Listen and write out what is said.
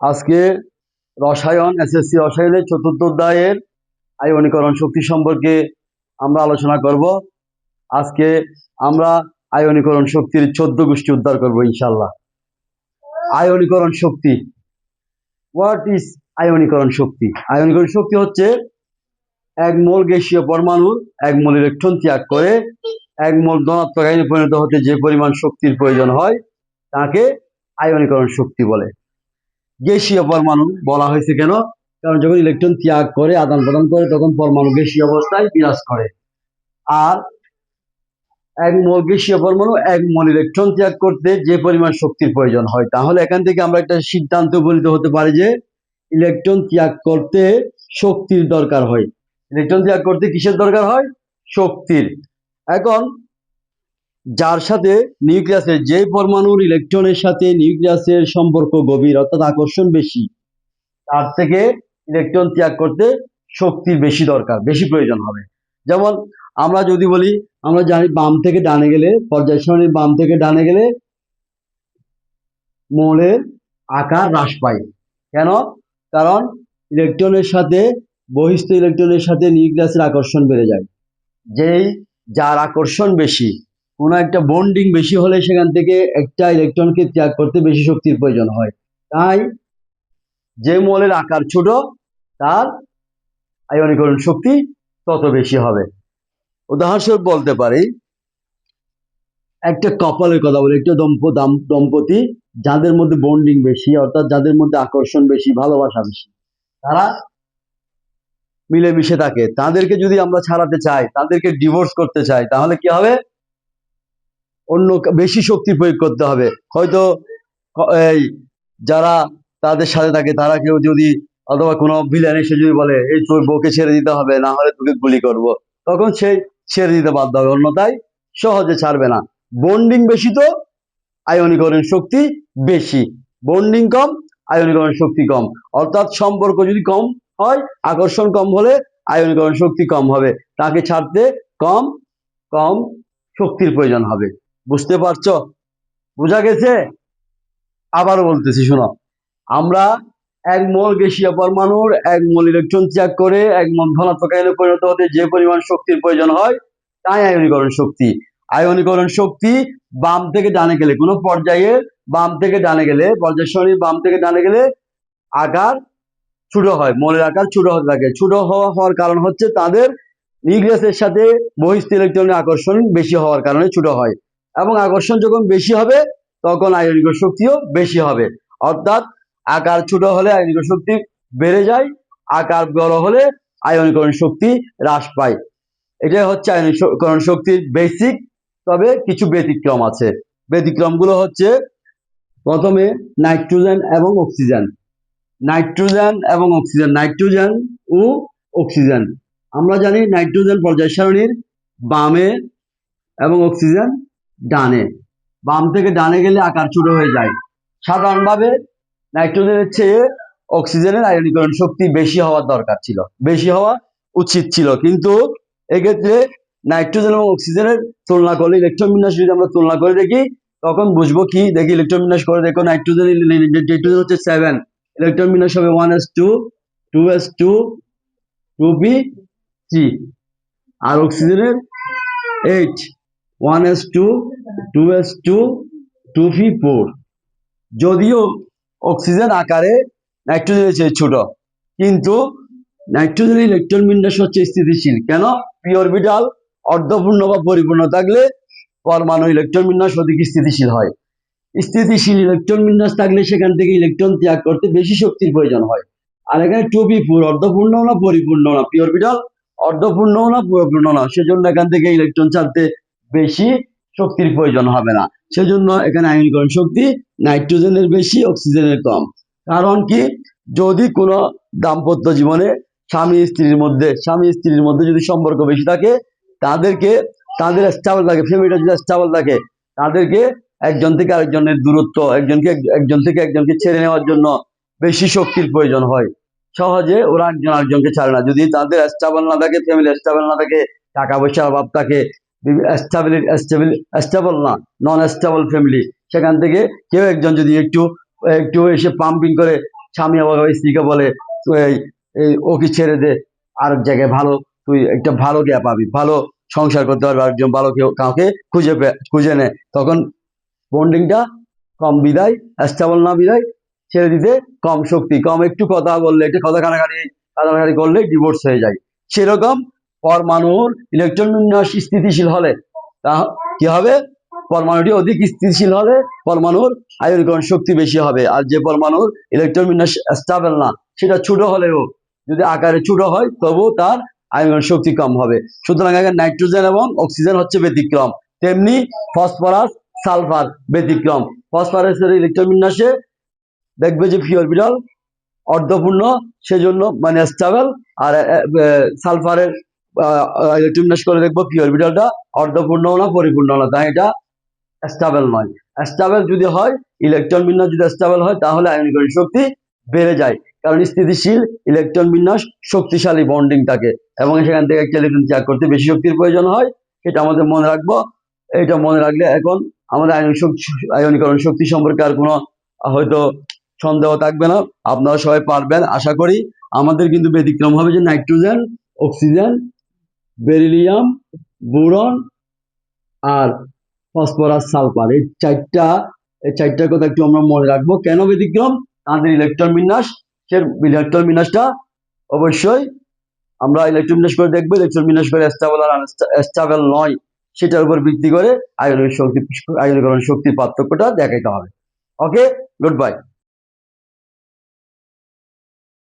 আজকে রসায়ন এসএসসি রসায়নের চতুর্থ অধ্যায়ের আয়নীকরণ শক্তি সম্পর্কে আমরা আলোচনা করব। আজকে আমরা আয়নীকরণ শক্তির চোদ্দ গোষ্ঠী উদ্ধার করব ইনশাল্লাহ আয়নীকরণ শক্তি। হোয়াট ইজ আয়নীকরণ শক্তি? আয়নীকরণ শক্তি হচ্ছে এক মোল গ্যাসীয় পরমাণুর এক মোল ইলেকট্রন ত্যাগ করে এক মোল ধনাত্মক আয়নে পরিণত হতে যে পরিমাণ শক্তির প্রয়োজন হয়, তাকে আয়নীকরণ শক্তি বলে। গ্যাসীয় পরমাণু বলা হয়েছে কেন? কারণ যখন ইলেকট্রন ত্যাগ করে, আদান প্রদান করে, তখন পরমাণু গ্যাসীয় অবস্থায় বিরাজ করে। আর এক মোল গ্যাসীয় পরমাণু এক মোল ইলেকট্রন ত্যাগ করতে যে পরিমাণ শক্তির প্রয়োজন হয়। তাহলে এখান থেকে আমরা একটা সিদ্ধান্ত উপনীত হতে পারি যে ইলেকট্রন ত্যাগ করতে শক্তির দরকার হয়। ইলেকট্রন ত্যাগ করতে কিসের দরকার হয়? শক্তির। এখন যার সাথে নিউক্লিয়াসের যে পরমাণুর ইলেকট্রনের সাথে নিউক্লিয়াসের সম্পর্ক গভীর, অর্থাৎ আকর্ষণ বেশি, তার থেকে ইলেকট্রন ত্যাগ করতে শক্তির বেশি দরকার, বেশি প্রয়োজন হবে। যেমন আমরা যদি বলি, আমরা জানি বাম থেকে ডানে গেলে পর্যায় সারণীর বাম থেকে ডানে গেলে মোলের আকার হ্রাস পায়। কেন? কারণ ইলেকট্রনের সাথে, বহিস্থ ইলেকট্রনের সাথে নিউক্লিয়াসের আকর্ষণ বেড়ে যায়। যেই, যার আকর্ষণ বেশি কোনো একটা বন্ডিং বেশি হলে সেখান থেকে একটা ইলেকট্রনকে ত্যাগ করতে বেশি শক্তির প্রয়োজন হয়। তাই যে মলের আকার ছোট, তার আয়নীকরণ শক্তি তত বেশি হবে। উদাহরণস্বরূপ বলতে পারি, একটা কপালের কথা বলি, একটা দম্প, দাম- দম্পতি, যাদের মধ্যে বন্ডিং বেশি, অর্থাৎ যাদের মধ্যে আকর্ষণ বেশি, ভালোবাসা বেশি, তারা মিলেমিশে থাকে। তাদেরকে যদি আমরা ছাড়াতে চাই, তাদেরকে ডিভোর্স করতে চাই, তাহলে কি হবে? অন্য বেশি শক্তি প্রয়োগ করতে হবে। হয়তো এই যারা তাদের সাথে থাকে, তারা কেউ যদি অথবা কোনো ভিলেন এসে যদি বলে, এই তোর বউকে ছেড়ে দিতে হবে, না হলে তোকে গুলি করব। তখন সে ছেড়ে দিতে বাধ্য হবে, অন্যথায় সহজে ছাড়বে না। বন্ডিং বেশি তো আয়নীকরণ শক্তি বেশি। বন্ডিং কম আয়নীকরণ শক্তি কম। অর্থাৎ সম্পর্ক যদি কম হয়, আকর্ষণ কম হলে আয়নীকরণ শক্তি কম হবে। তাকে ছাড়তে কম কম শক্তির প্রয়োজন হবে। বুঝতে পারছ? বোঝা গেছে? আবারও বলতেছি, শোনো। আমরা এক মোল গ্যাসীয় পরমাণুর এক মোল ইলেকট্রন ত্যাগ করে, এক মোল ধনাত্মক আয়নে পরিণত হতে যে পরিমাণ শক্তির প্রয়োজন হয়, তাই আয়নীকরণ শক্তি। আয়নীকরণ শক্তি বাম থেকে ডানে গেলে, কোনো পর্যায়ে বাম থেকে ডানে গেলে, পর্যায় সারণীর বাম থেকে ডানে গেলে আকার ছোট হয় মোলের আকার ছোট হতে থাকে। ছোট হওয়া হওয়ার কারণ হচ্ছে তাদের নিউক্লিয়াসের সাথে বহিস্থ ইলেকট্রনের আকর্ষণ বেশি হওয়ার কারণে ছোট হয়। এবং আকর্ষণ যখন বেশি হবে, তখন আয়নিক শক্তিও বেশি হবে। অর্থাৎ আকার ছোট হলে আয়নিক শক্তি বেড়ে যায়, আকার বড় হলে আয়নীকরণ শক্তি হ্রাস পায়। এটাই হচ্ছে আয়নীকরণ শক্তির বেসিক তবে কিছু ব্যতিক্রম আছে। ব্যতিক্রমগুলো হচ্ছে, প্রথমে নাইট্রোজেন এবং অক্সিজেন। নাইট্রোজেন এবং অক্সিজেন, নাইট্রোজেন ও অক্সিজেন। আমরা জানি নাইট্রোজেন পর্যায় সারণীর বামে এবং অক্সিজেন ডানে। বাম থেকে ডানে গেলে আকার ছোট হয়ে যায়। সাধারণভাবে নাইট্রোজেনের চেয়ে অক্সিজেনের আয়নীকরণ শক্তি বেশি হওয়ার দরকার ছিল। বেশি হওয়া উচিত ছিল। কিন্তু এক্ষেত্রে নাইট্রোজেন এবং অক্সিজেনের তুলনা করলে, ইলেকট্রন বিন্যাস যদি আমরা তুলনা করে দেখি, তখন বুঝব কি? দেখি ইলেকট্রন বিন্যাস করে দেখো, নাইট্রোজেন নাইট্রোজেন হচ্ছে সেভেন। ইলেকট্রন বিন্যাস হবে one s two two s two two p three. আর অক্সিজেনের eight. One s two two s two two p four. যদিও অক্সিজেন আকারে নাইট্রোজেনের চেয়ে ছোট, কিন্তু নাইট্রোজেন ইলেকট্রন বিন্যাস হচ্ছে স্থিতিশীল। কেন? পি অরবিটাল অর্ধপূর্ণ বা পরিপূর্ণ থাকলে পরমাণু ইলেকট্রন বিন্যাস অধিক স্থিতিশীল হয়। স্থিতিশীল ইলেকট্রন বিন্যাস থাকলে সেখান থেকে ইলেকট্রন ত্যাগ করতে বেশি শক্তির প্রয়োজন হয়। আর এখানে টু বি ফোর অর্ধপূর্ণ না পরিপূর্ণ না পি অরবিটাল অর্ধপূর্ণ না পরিপূর্ণ না, সেজন্য এখান থেকে ইলেকট্রন ছাড়তে বেশি শক্তির প্রয়োজন হবে না। সেজন্য এখানে আয়নীকরণ শক্তি, নাইট্রোজেনের বেশি, অক্সিজেনের কম। কারণ কি? যদি কোনো দাম্পত্য জীবনে স্বামী স্ত্রীর মধ্যে, স্বামী স্ত্রীর মধ্যে যদি সম্পর্ক বেশি থাকে, তাদেরকে, তাদের স্টাবল থাকে ফ্যামিলিটা যদি স্টাবল থাকে, তাদেরকে একজন থেকে আরেকজনের দূরত্ব, একজনকে একজন থেকে একজনকে ছেড়ে নেওয়ার জন্য বেশি শক্তির প্রয়োজন হয়। সহজে ওরা একজন আরেকজনকে ছাড়ে না। যদি তাদের স্টাবল না থাকে ফ্যামিলি স্টাবল না থাকে, টাকা পয়সার অভাব থাকে না নন স্টেবল ফ্যামিলি সেখান থেকে কেউ একজন যদি একটু একটু এসে পাম্পিং করে, স্বামী আবার স্ত্রীকে বলে ওকে ছেড়ে দে, আর জায়গায় ভালো, তুই একটা ভালো কে পাবি, ভালো সংসার করতে পারবি একজন ভালো কেউ কাউকে খুঁজে খুঁজে নে তখন বন্ডিংটা কম বিদায় স্টেবল না বিদায়, ছেড়ে দিতে কম শক্তি। কম একটু কথা বললে, একটু কথা কানাকানি কানাকানি করলে ডিভোর্স হয়ে যায়। সেরকম পরমাণুর ইলেকট্রন বিন্যাস স্থিতিশীল হলে, তা কি হবে? পরমাণুটি অধিক স্থিতিশীল হলে পরমাণুর আয়নীকরণ শক্তি বেশি হবে। আর যে পরমাণুর ইলেকট্রন বিন্যাস স্টেবল না, সেটা ছোট হলেও, যদি আকারে ছোট হয়, তবুও তার আয়নীকরণ শক্তি কম হবে। সুতরাং এখানে নাইট্রোজেন এবং অক্সিজেন হচ্ছে ব্যতিক্রম। তেমনি ফসফরাস, সালফার ব্যতিক্রম। ফসফরাসের ইলেকট্রন বিন্যাসে দেখবে যে পিওরবিটাল অর্ধপূর্ণ, সেজন্য মানে স্টেবল আর সালফারের বিন্যাস করে দেখব পিওরবিটালটা অর্ধপূর্ণ না পরিপূর্ণ না, তাই এটা স্টেবল নয়। স্টেবল যদি হয় ইলেকট্রন বিন্যাস যদি স্টেবল হয়, তাহলে আয়নীকরণ শক্তি বেড়ে যায়। কারণ স্থিতিশীল ইলেকট্রন বিন্যাস শক্তিশালী বন্ডিং থাকে এবং সেখান থেকে একটা ইলেকট্রন ত্যাগ করতে বেশি শক্তির প্রয়োজন হয়। এটা আমাদের মনে রাখব। এটা মনে রাখলে এখন আমাদের আয়নিক শক্তি আয়নীকরণ শক্তি সম্পর্কে আর কোনো হয়তো সন্দেহ থাকবে না। আপনারা সবাই পারবেন, আশা করি। আমাদের কিন্তু ব্যতিক্রম হবে যে নাইট্রোজেন অক্সিজেন বেরিলিয়াম, বোরন আর ফসফরাস সালফার। এই চারটা, এই চারটার কথা একটু আমরা মনে রাখব। কেন ব্যতিক্রম? তাদের ইলেকট্রন বিন্যাস, সে ইলেকট্রন বিন্যাসটা অবশ্যই আমরা ইলেকট্রন বিন্যাস করে দেখব। ইলেকট্রন বিন্যাস করে স্টেবল আর স্টেবল নয়, সেটার উপর ভিত্তি করে আয়নিক শক্তি আয়নীকরণ শক্তির পার্থক্যটা দেখাইতে হবে। Okay good bye